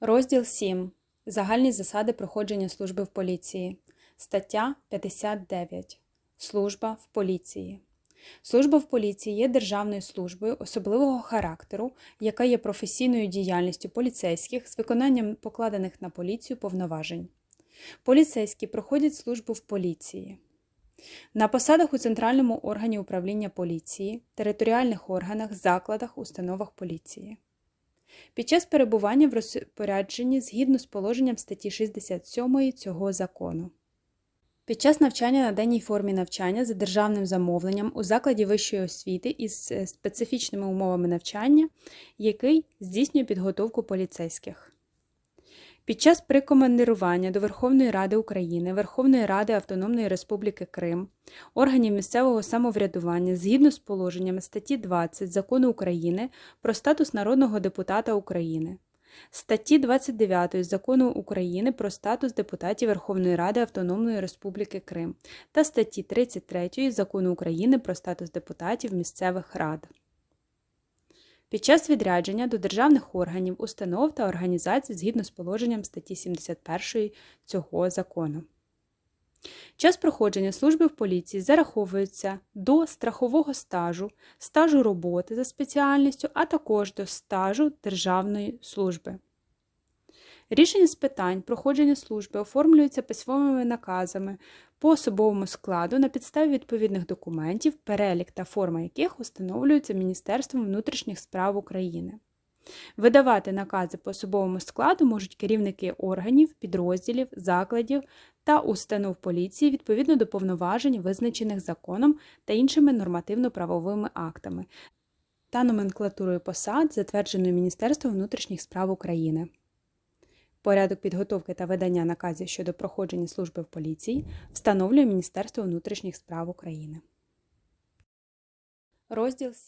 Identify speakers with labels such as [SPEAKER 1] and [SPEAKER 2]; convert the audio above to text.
[SPEAKER 1] Розділ 7. Загальні засади проходження служби в поліції. Стаття 59. Служба в поліції. Служба в поліції є державною службою особливого характеру, яка є професійною діяльністю поліцейських з виконанням покладених на поліцію повноважень. Поліцейські проходять службу в поліції. На посадах у центральному органі управління поліції, територіальних органах, закладах, установах поліції. Під час перебування в розпорядженні згідно з положенням статті 67 цього закону. Під час навчання на денній формі навчання за державним замовленням у закладі вищої освіти із е, специфічними умовами навчання, який здійснює підготовку поліцейських. Під час прикомандирування до Верховної Ради України, Верховної Ради Автономної Республіки Крим, органів місцевого самоврядування згідно з положеннями статті 20 Закону України про статус народного депутата України, статті 29 Закону України про статус депутатів Верховної Ради Автономної Республіки Крим та статті 33 Закону України про статус депутатів місцевих рад. Під час відрядження до державних органів, установ та організацій згідно з положенням статті 71 цього закону. Час проходження служби в поліції зараховується до страхового стажу, стажу роботи за спеціальністю, а також до стажу державної служби. Рішення з питань проходження служби оформлюються письмовими наказами по особовому складу на підставі відповідних документів, перелік та форма яких установлюються Міністерством внутрішніх справ України. Видавати накази по особовому складу можуть керівники органів, підрозділів, закладів та установ поліції відповідно до повноважень, визначених законом та іншими нормативно-правовими актами та номенклатурою посад, затвердженою Міністерством внутрішніх справ України. Порядок підготовки та видання наказів щодо проходження служби в поліції встановлює Міністерство внутрішніх справ України. Розділ 7.